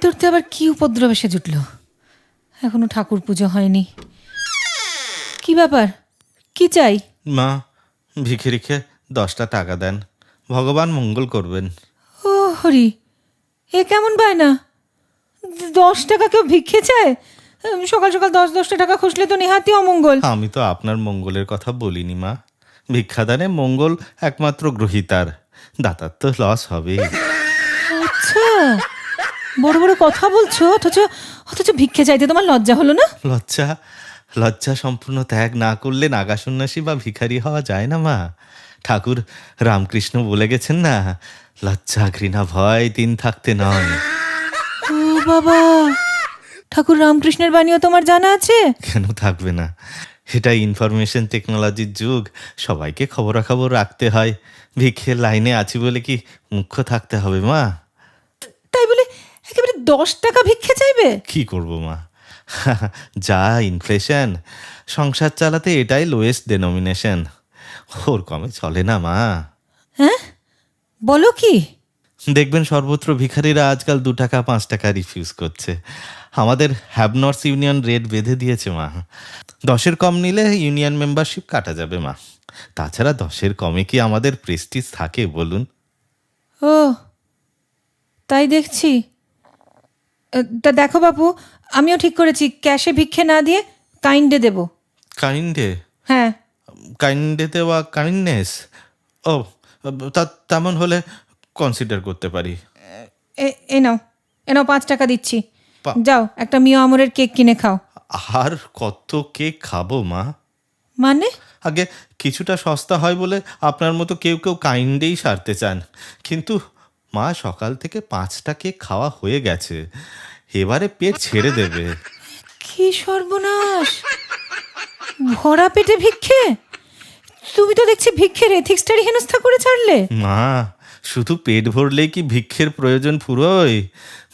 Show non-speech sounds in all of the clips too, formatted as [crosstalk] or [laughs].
উঠতে উঠতে আবার কি উপদ্রব এসে জুটল? এখনও ঠাকুর পুজো হয়নি। কি ব্যাপার? কি চাই? মা ভিখে ভিখিরিকে দশটা টাকা দেন। ভগবান মঙ্গল করবেন। ও হরি এ কেমন বায়না দশ টাকা কেউ ভিক্ষে চায়? সকাল সকাল দশ দশটা টাকা খুঁজলে তো নেহাতি অমঙ্গল। আমি তো আপনার মঙ্গলের কথা বলিনি মা। ভিক্ষাদানে মঙ্গল একমাত্র গ্রহিতার দাতার তো লস হবেই। আচ্ছা। বড় বড় কথা বলছো অথচ অথচ ভিক্ষে চাইতে তোমার লজ্জা হলো না? লজ্জা লজ্জা সম্পূর্ণ ত্যাগ না করলে নাগা সন্ন্যাসী বা ভিখারি হওয়া যায় না মা। ঠাকুর রামকৃষ্ণ বলে গেছেন না লজ্জা ঘৃণা ভয় তিন থাকতে নয়। ও বাবা ঠাকুর রামকৃষ্ণের বাণীও তোমার জানা আছে? কেন থাকবে না? এটা ইনফরমেশন টেকনোলজির যুগ সবাইকে খবরাখবর রাখতে হয়। ভিক্ষের লাইনে আছি বলে কি মুখ্য থাকতে হবে মা? তাই বলে একেবারে দশ টাকা ভিক্ষে চাইবে? কি করব মা? [laughs] যা ইনফ্লেশন সংসার চালাতে এটাই লোয়েস্ট ডেনোমিনেশন ওর কমে চলে না মা। হ্যাঁ? বলো কি? দেখবেন সর্বত্র ভিখারিরা আজকাল দু টাকা পাঁচ টাকা রিফিউজ করছে। আমাদের হ্যাবনর্স ইউনিয়ন রেট বেঁধে দিয়েছে মা। দশের কম নিলে ইউনিয়ন মেম্বারশিপ কাটা যাবে মা। তাছাড়া দশের কমে কি আমাদের প্রেস্টিজ থাকে বলুন? ও তাই দেখছি। তা দেখো বাপু আমিও ঠিক করেছি। ক্যাশে ভিক্ষে না দিয়ে কাইন্ডে দেব। কাইন্ডে? হ্যাঁ। কাইন্ডে দেওয়া কাইন্ডনেস? ও তা তেমন হলে কনসিডার করতে পারি। এ নাও এ নাও পাঁচ টাকা দিচ্ছি। যাও একটা মিও আমরের কেক কিনে খাও। আর কত কেক খাব মা? মানে? আগে কিছুটা সস্তা হয় বলে আপনার মতো কেউ কেউ কাইন্ডেই সারতে চান। কিন্তু মা সকাল থেকে পাঁচটা কেক খাওয়া হয়ে গেছে। এবারে পেট ছেড়ে দেবে। কি সর্বনাশ! ভরা পেটে ভিক্ষে? তুমি তো দেখছি ভিক্ষের এথিক্সটারই হেনস্থা করে ছাড়লে। মা শুধু পেট ভরলেই কি ভিক্ষের প্রয়োজন ফুরোয়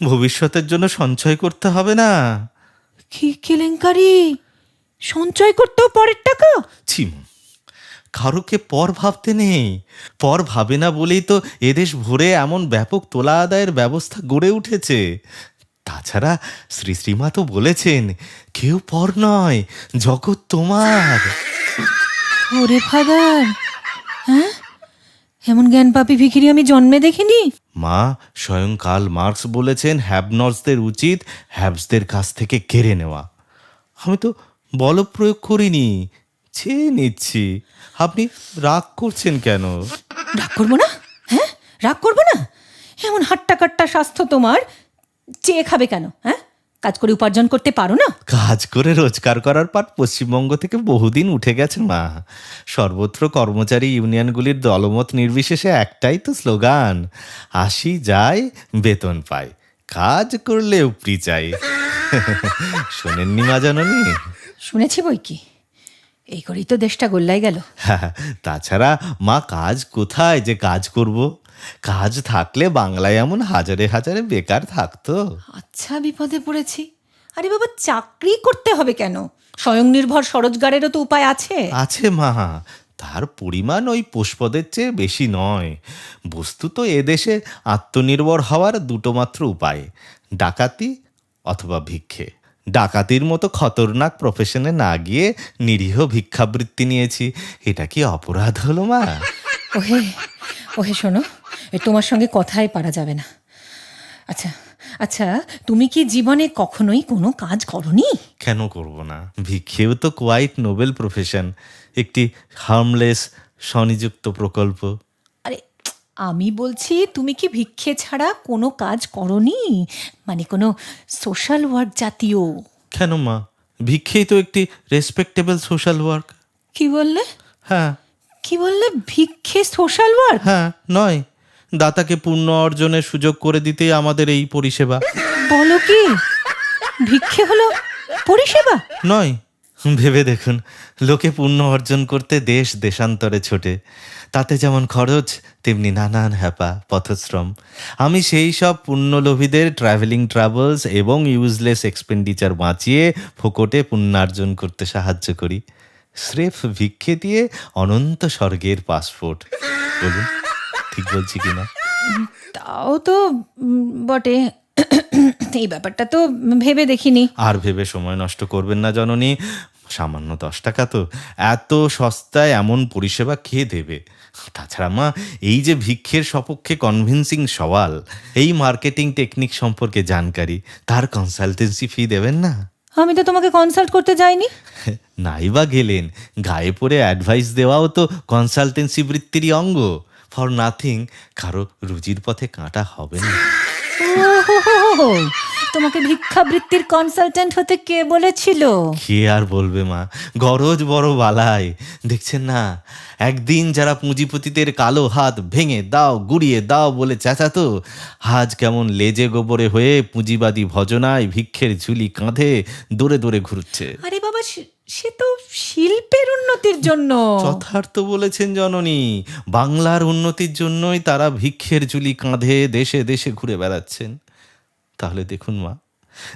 ভবিষ্যতের জন্য সঞ্চয় করতে হবে না। কি কেলেঙ্কারি! সঞ্চয় করতেও পরের টাকা? ছিম কারোকে পর ভাবতে নেই। পর ভাবে না বলেই তো এদেশ ভরে এমন ব্যাপক তোলা আদায়ের ব্যবস্থা গড়ে উঠেছে। তাছাড়া শ্রী শ্রীমা তো বলেছেন কেউ পর নয় জগৎ তোমার। ওরে ফাদার হ্যাঁ? এমন জ্ঞান পাপি ভিখিরি আমি জন্মে দেখিনি। মা স্বয়ং কাল মার্কস বলেছেন হ্যাবনর্সদের উচিত হ্যাবসদের কাছ থেকে কেড়ে নেওয়া। আমি তো বল প্রয়োগ করিনি চেয়ে নিচ্ছি আপনি রাগ করছেন কেন? রাগ করব না? হ্যাঁ? রাগ করব না? এমন হাট্টা কাট্টা স্বাস্থ্য তোমার চেয়ে খাবে কেন হ্যাঁ? কাজ করে উপার্জন করতে পারো না? কাজ করে রোজগার করার পাট পশ্চিমবঙ্গ থেকে বহুদিন উঠে গেছে মা। সর্বত্র কর্মচারী ইউনিয়নগুলির দলমত নির্বিশেষে একটাই তো স্লোগান আসি যায় বেতন পায়। কাজ করলে উপরি চাই। [laughs] শোনেননি মা জাননি? শুনেছি বই কি? এই করেই তো দেশটা গোল্লাই গেল। হ্যাঁ, [laughs] তাছাড়া মা কাজ কোথায় যে কাজ করব? কাজ থাকলে বাংলায় এমন হাজারে হাজারে বেকার থাকতো। আচ্ছা বিপদে পড়েছি। আরে বাবা চাকরি করতে হবে কেন? স্বয়ং নির্ভর স্বরোজগারেরও তো উপায় আছে। আছে মা তার পরিমাণ ওই পুষ্পদের চেয়ে বেশি নয়। বস্তুত এদেশে আত্মনির্ভর হওয়ার দুটো মাত্র উপায় ডাকাতি অথবা ভিক্ষে। ডাকাতির মতো খতরনাক প্রফেশনে না গিয়ে নিরীহ ভিক্ষাবৃত্তি নিয়েছি। এটা কি অপরাধ হলো মা? ওহে ওহে শোনো এ তোমার সঙ্গে কথাই পারা যাবে না। আচ্ছা আচ্ছা তুমি কি জীবনে কখনোই কোনো কাজ করনি? কেন করব না? ভিক্ষেও তো কোয়াইট নোবেল প্রফেশন একটি হার্মলেস স্বনিযুক্ত প্রকল্প। আমি বলছি তুমি কি ভিক্ষে ছাড়া কোনো কাজ করনি? মানে কোনো সোশ্যাল ওয়ার্ক জাতীয়? কেন মা? ভিক্ষেই তো একটি রেসপেক্টেবল সোশ্যাল ওয়ার্ক কি বললে? হ্যাঁ। কি বললে? ভিক্ষে সোশ্যাল ওয়ার্ক হ্যাঁ নয়। দাতাকে পূর্ণ অর্জনের সুযোগ করে দিতে আমাদের এই পরিষেবা। বলো কি? ভিক্ষে হলো পরিষেবা? নয়। ভেবে দেখুন লোকে পুণ্য অর্জন করতে দেশ দেশান্তরে ছোটে। তাতে যেমন খরচ তেমনি নানান হ্যাপা পথশ্রম। আমি সেই সব পুণ্যলোভীদের ট্রাভেলিং ট্রাভেলস এবং ইউজলেস এক্সপেন্ডিচার বাঁচিয়ে ফোকটে পুণ্যার্জন করতে সাহায্য করি। স্রেফ ভিক্ষে দিয়ে অনন্ত স্বর্গের পাসপোর্ট বলুন ঠিক বলছি কিনা তাও তো বটে। এই ব্যাপারটা তো ভেবে দেখিনি। আর ভেবে সময় নষ্ট করবেন না জননী। সামান্য দশ টাকা তো। এত সস্তায় এমন পরিষেবা কে দেবে? তাছাড়া মা এই যে ভিক্ষের সপক্ষে কনভিন্সিং সওয়াল এই মার্কেটিং টেকনিক সম্পর্কে জানকারি তার কনসালটেন্সি ফি দেবেন না? আমি তো তোমাকে কনসাল্ট করতে যাইনি। নাই বা গেলেন গায়ে পড়ে অ্যাডভাইস দেওয়াও তো কনসালটেন্সি বৃত্তিরই অঙ্গ। ফর নাথিং কারও রুজির পথে কাঁটা হবে না। তোমাকে ভিক্ষাবৃত্তির কনসালটেন্ট হতে কে বলেছিল? কে আর বলবে মা? গরজ বড় বালাই। দেখছেন না? একদিন যারা পুঁজিপতিদের কালো হাত ভেঙে দাও গুড়িয়ে দাও বলে চেঁচাতো আজ কেমন লেজে গোবরে হয়ে পুঁজিবাদী ভজনায় ভিক্ষের ঝুলি কাঁধে দৌড়ে দৌড়ে ঘুরছে। আরে বাবা সে- সে তো শিল্পের উন্নতির জন্য। যথার্থ বলেছেন জননী বাংলার উন্নতির জন্যই তারা ভিক্ষের ঝুলি কাঁধে দেশে দেশে ঘুরে বেড়াচ্ছেন। তাহলে দেখুন মা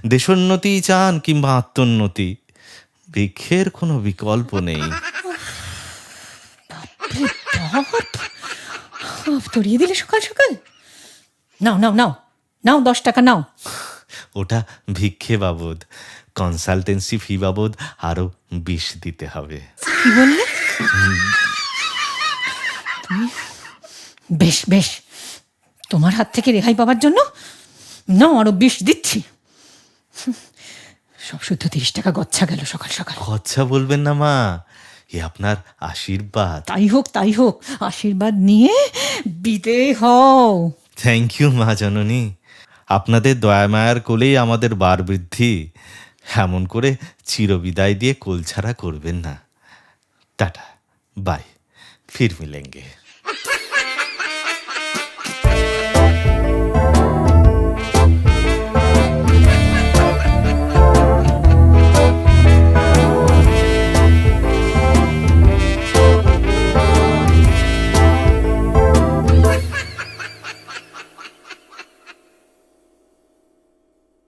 দেশোন্নতি চান কিংবা আত্মোন্নতি ভিক্ষের কোনো বিকল্প নেই। বাপ, দিলে সকাল সকাল। নাও নাও নাও নাও দশ টাকা নাও। ওটা ভিক্ষে বাবদ কনসালটেন্সি ফি বাবদ আরও বিষ দিতে হবে। কি বললে? বেশ বেশ তোমার হাত থেকে রেহাই পাওয়ার জন্য নাও আরও বিষ দিচ্ছি। সব শুদ্ধ তিরিশ টাকা গচ্ছা গেল সকাল সকাল। খরচা বলবেন না মা। এ আপনার আশীর্বাদ। তাই হোক তাই হোক আশীর্বাদ নিয়ে বিদে হও। থ্যাংক ইউ মা জননী। আপনাদের দয়া মায়ার কোলেই আমাদের বার বৃদ্ধি। এমন করে চিরবিদায় দিয়ে কোল ছাড়া করবেন না। Tata bye. ফির মিলেঙ্গে